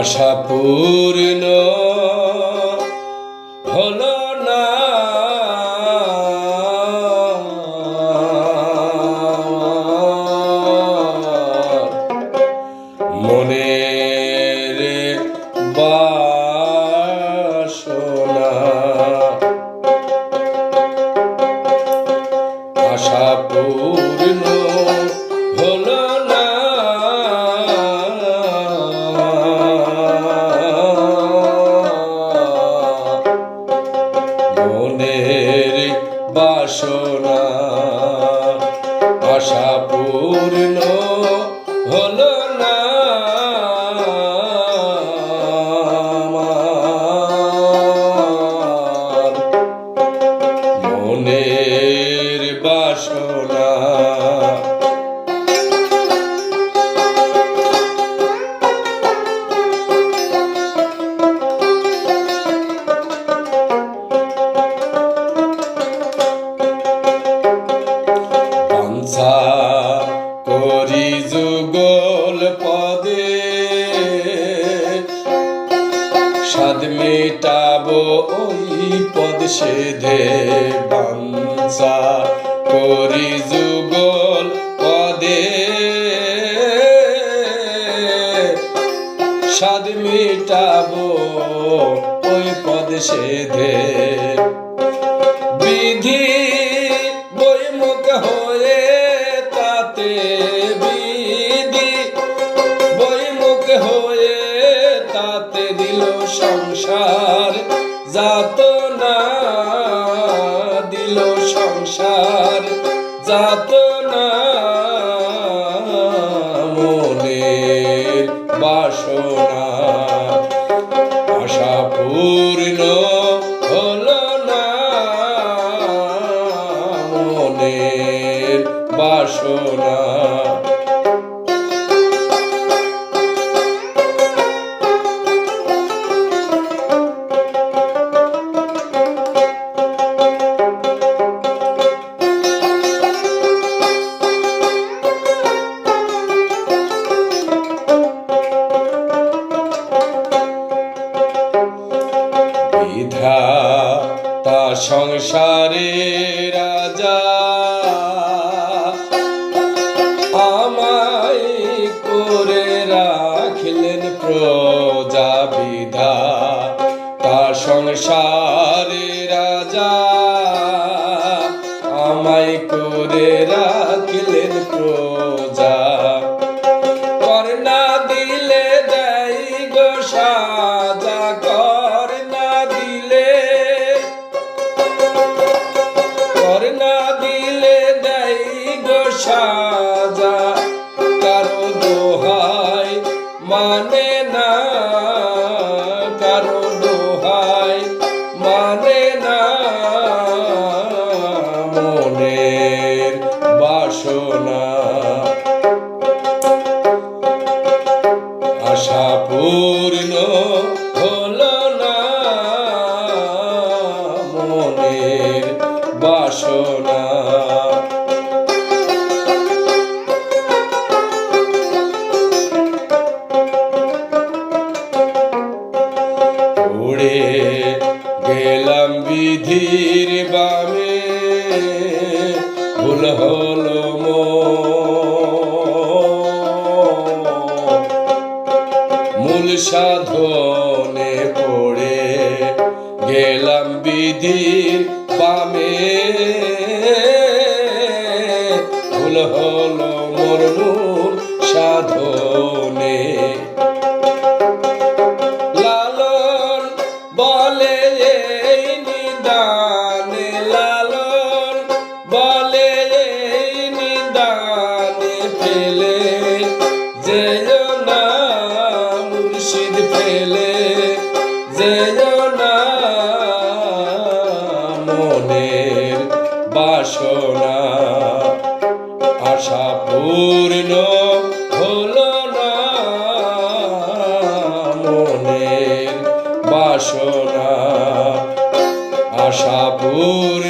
আশা পূর্ণ। মনের বাসনা আশা পূর্ণ হলো স্বাদ মেটাবো, ওই পদ সেধে বাংসা করি যুগল পদে। স্বাদ মেটাবো, ওই পদ সেধে। বিধি সংসার যাত না দিল সংসার যাত না মনে বাসনা আশা পূর্ণ সংসারে রাজা আমায় করে রাখলেন প্রজা বিধা। তা সংসারে রাজা আমায় করে রাখলেন প্রজা সাজা, কারও দোহাই মানে না, কারও দোহাই মানে না। মনের বাসনা, আশা পূর্ণ হলো না। মনের বাসনা। বিধির বামে ভুল হলো। মূল সাধনে পড়ে গেলাম বিধির বামে ভুল হলো মূল সাধনে মনের বাসনা। আশা পূর্ণ হলো না মনের বাসনা। আশা পূর্ণ